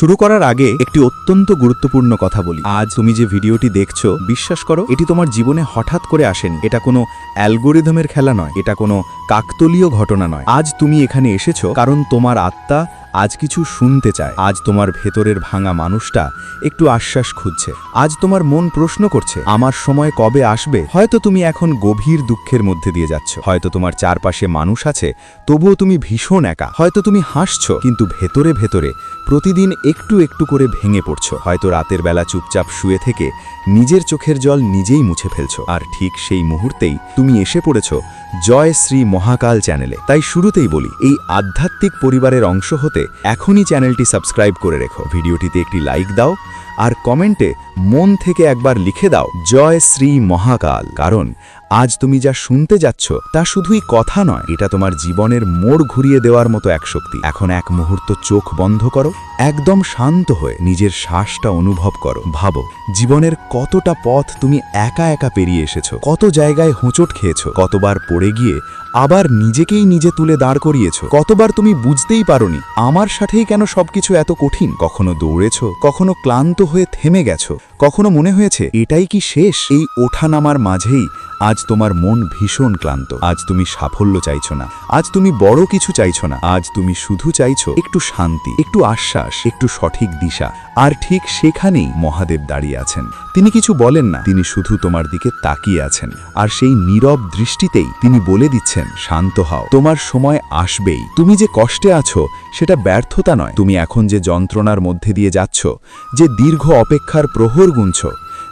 শুরু করার আগে একটি অত্যন্ত গুরুত্বপূর্ণ কথা বলি। আজ তুমি যে ভিডিওটি দেখছ, বিশ্বাস করো, এটি তোমার জীবনে হঠাৎ করে আসেনি। এটা কোনো অ্যালগোরিদমের খেলা নয়, এটা কোনো কাকতলীয় ঘটনা নয়। আজ তুমি এখানে এসেছ কারণ তোমার আত্মা আজ কিছু শুনতে চায়। আজ তোমার ভেতরের ভাঙা মানুষটা একটু আশ্বাস খুঁজছে। আজ তোমার মন প্রশ্ন করছে, আমার সময় কবে আসবে? হয়তো তুমি এখন গভীর দুঃখের মধ্যে দিয়ে যাচ্ছ। হয়তো তোমার চারপাশে মানুষ আছে, তবুও তুমি ভীষণ একা। হয়তো তুমি হাসছো, কিন্তু ভেতরে ভেতরে প্রতিদিন একটু একটু করে ভেঙে পড়ছো। হয়তো রাতের বেলা চুপচাপ শুয়ে থেকে নিজের চোখের জল নিজেই মুছে ফেলছো। আর ঠিক সেই মুহূর্তেই তুমি এসে পড়েছো জয় শ্রী মহাকাল চ্যানেলে। তাই শুরুতেই বলি, এই আধ্যাত্মিক পরিবারের অংশ হতে এখনই চ্যানেলটি সাবস্ক্রাইব করে রেখো। ভিডিওটিতে একটি লাইক দাও আর কমেন্টে মন থেকে একবার লিখে দাও, জয় শ্রী মহাকাল। কারণ আজ তুমি যা শুনতে যাচ্ছ তা শুধুই কথা নয়, এটা তোমার জীবনের মোড় ঘুরিয়ে দেওয়ার মতো এক শক্তি। এখন এক মুহূর্ত চোখ বন্ধ করো, একদম শান্ত হয়ে নিজের শ্বাসটা অনুভব করো। ভাবো, জীবনের কতটা পথ তুমি একা একা পেরিয়ে এসেছ, কত জায়গায় হোঁচট খেয়েছো, কতবার পড়ে গিয়ে আবার নিজেকেই নিজে তুলে দাঁড় করিয়েছো, কতবার তুমি বুঝতেই পারোনি আমার সাথেই কেন সবকিছু এত কঠিন? কখনো দৌড়েছো, কখনো ক্লান্ত হয়ে থেমে গেছো কখনো মনে হয়েছে, এটাই কি শেষ? এই ওঠানামার মাঝেই আজ তোমার মন ভীষণ ক্লান্ত। আজ তুমি সাফল্য চাইছ না। আজ তুমি বড় কিছু চাইছ না। আজ তুমি শুধু চাইছ একটু শান্তি, একটু আশ্বাস, একটু সঠিক দিশা। আর ঠিক সেখানেই মহাদেব দাঁড়িয়ে আছেন। তিনি কিছু বলেন না। তিনি শুধু তোমার দিকে তাকিয়ে আছেন। আর সেই নীরব দৃষ্টিতেই তিনি বলে দিচ্ছেন, শান্ত হও। তোমার সময় আসবেই। তুমি যে কষ্টে আছো, সেটা ব্যর্থতা নয়। তুমি এখন যে যন্ত্রণার মধ্যে দিয়ে যাচ্ছ, যে দীর্ঘ অপেক্ষার প্রহর গুনছ,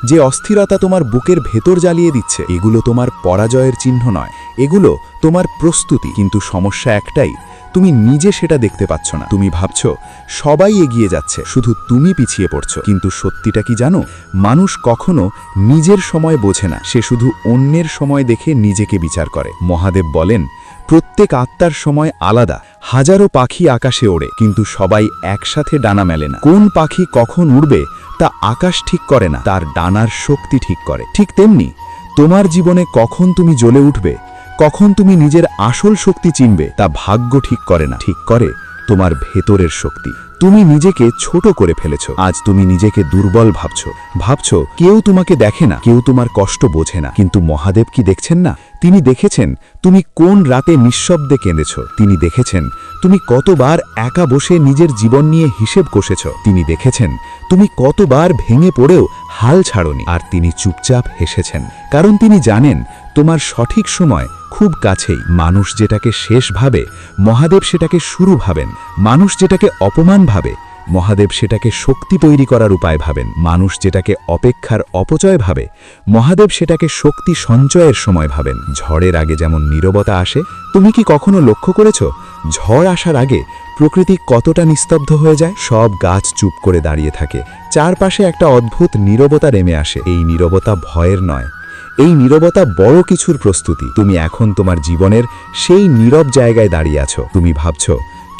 যে অস্থিরতা তোমার বুকের ভেতর জ্বালিয়ে দিচ্ছে, এগুলো তোমার পরাজয়ের চিহ্ন নয়। এগুলো তোমার প্রস্তুতি। কিন্তু সমস্যা একটাই তুমি নিজে সেটা দেখতে পাচ্ছ না। তুমি ভাবছ, সবাই এগিয়ে যাচ্ছে, শুধু তুমি পিছিয়ে পড়ছো। কিন্তু সত্যিটা কি জানো? মানুষ কখনো নিজের সময় বোঝে না। সে শুধু অন্যের সময় দেখে নিজেকে বিচার করে। মহাদেব বলেন, প্রত্যেক আত্মার সময় আলাদা। হাজারো পাখি আকাশে ওড়ে, কিন্তু সবাই একসাথে ডানা মেলে না। কোন পাখি কখন উড়বে, তা আকাশ ঠিক করে না। তার ডানার শক্তি ঠিক করে। ঠিক তেমনি তোমার জীবনে কখন তুমি জ্বলে উঠবে কখন তুমি নিজের আসল শক্তি চিনবে, তা ভাগ্য ঠিক করে না। ঠিক করে তোমার ভেতরের শক্তি। তুমি নিজেকে ছোট করে ফেলেছ। আজ তুমি নিজেকে দুর্বল ভাবছ। ভাবছ, কেউ তোমাকে দেখে না, কেউ তোমার কষ্ট বোঝে না। কিন্তু মহাদেব কি দেখছেন না? তিনি দেখেছেন তুমি কোন রাতে নিঃশব্দে কেঁদেছ। তিনি দেখেছেন তুমি কতবার একা বসে নিজের জীবন নিয়ে হিসেব কষেছ। তিনি দেখেছেন তুমি কতবার ভেঙে পড়েও হাল ছাড়নি। আর তিনি চুপচাপ হেসেছেন। কারণ তিনি জানেন, তোমার সঠিক সময় খুব কাছেই। মানুষ যেটাকে শেষ ভাবে, মহাদেব সেটাকে শুরু ভাবেন। মানুষ যেটাকে অপমান ভাবে, মহাদেব সেটাকে শক্তি তৈরি করার উপায় ভাবেন। মানুষ যেটাকে অপেক্ষার অপচয় ভাবে, মহাদেব সেটাকে শক্তি সঞ্চয়ের সময় ভাবেন। ঝড়ের আগে যেমন নীরবতা আসে, তুমি কি কখনো লক্ষ্য করেছ ঝড় আসার আগে প্রকৃতি কতটা নিস্তব্ধ হয়ে যায়? সব গাছ চুপ করে দাঁড়িয়ে থাকে। চারপাশে একটা অদ্ভুত নীরবতা নেমে আসে। এই নীরবতা ভয়ের নয়। এই নীরবতা বড় কিছুর প্রস্তুতি। তুমি এখন তোমার জীবনের সেই নীরব জায়গায় দাঁড়িয়ে আছো। তুমি ভাবছ,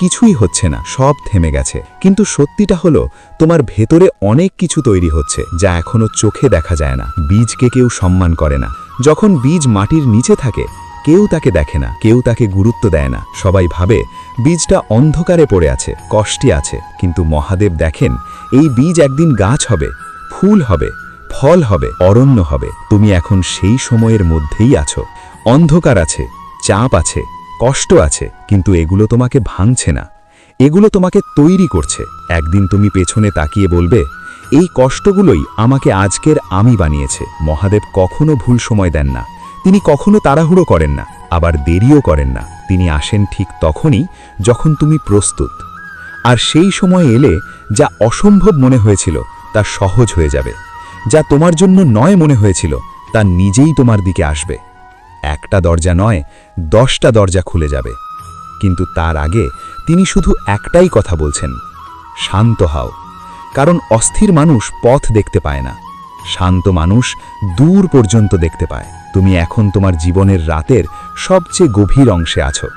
কিছুই হচ্ছে না, সব থেমে গেছে। কিন্তু সত্যিটা হলো, তোমার ভেতরে অনেক কিছু তৈরি হচ্ছে, যা এখনও চোখে দেখা যায় না। বীজকে কেউ সম্মান করে না। যখন বীজ মাটির নিচে থাকে কেউ তাকে দেখে না, কেউ তাকে গুরুত্ব দেয় না। সবাই ভাবে, বীজটা অন্ধকারে পড়ে আছে, কষ্টে আছে। কিন্তু মহাদেব দেখেন, এই বীজ একদিন গাছ হবে, ফুল হবে, ফল হবে, অরণ্য হবে। তুমি এখন সেই সময়ের মধ্যেই আছো। অন্ধকার আছে, চাপ আছে, কষ্ট আছে, কিন্তু এগুলো তোমাকে ভাঙছে না। এগুলো তোমাকে তৈরি করছে। একদিন তুমি পেছনে তাকিয়ে বলবে, এই কষ্টগুলোই আমাকে আজকের আমি বানিয়েছে। মহাদেব কখনো ভুল সময় দেন না। তিনি কখনো তাড়াহুড়ো করেন না, আবার দেরিও করেন না। তিনি আসেন ঠিক তখনই যখন তুমি প্রস্তুত। আর সেই সময় এলে যা অসম্ভব মনে হয়েছিল তা সহজ হয়ে যাবে। যা তোমার জন্য নয় মনে হয়েছিল, তা নিজেই তোমার দিকে আসবে। একটা দরজা নয়, দশটা দরজা খুলে যাবে। কিন্তু তার আগে তিনি শুধু একটাই কথা বলছেন, শান্ত হও। কারণ অস্থির মানুষ পথ দেখতে পায় না। শান্ত মানুষ দূর পর্যন্ত দেখতে পায়। তুমি এখন তোমার জীবনের রাতের সবচেয়ে গভীর অংশে আছো।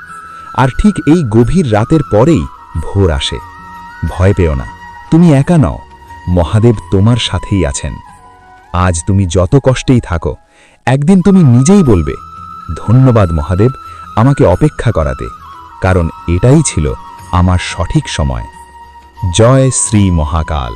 আর ঠিক এই গভীর রাতের পরেই ভোর আসে। ভয় পেও না, তুমি একা নও, মহাদেব তোমার সাথেই আছেন। আজ তুমি যত কষ্টেই থাকো, একদিন তুমি নিজেই বলবে, ধন্যবাদ মহাদেব, আমাকে অপেক্ষা করাতে, কারণ এটাই ছিল আমার সঠিক সময়। জয় শ্রী মহাকাল।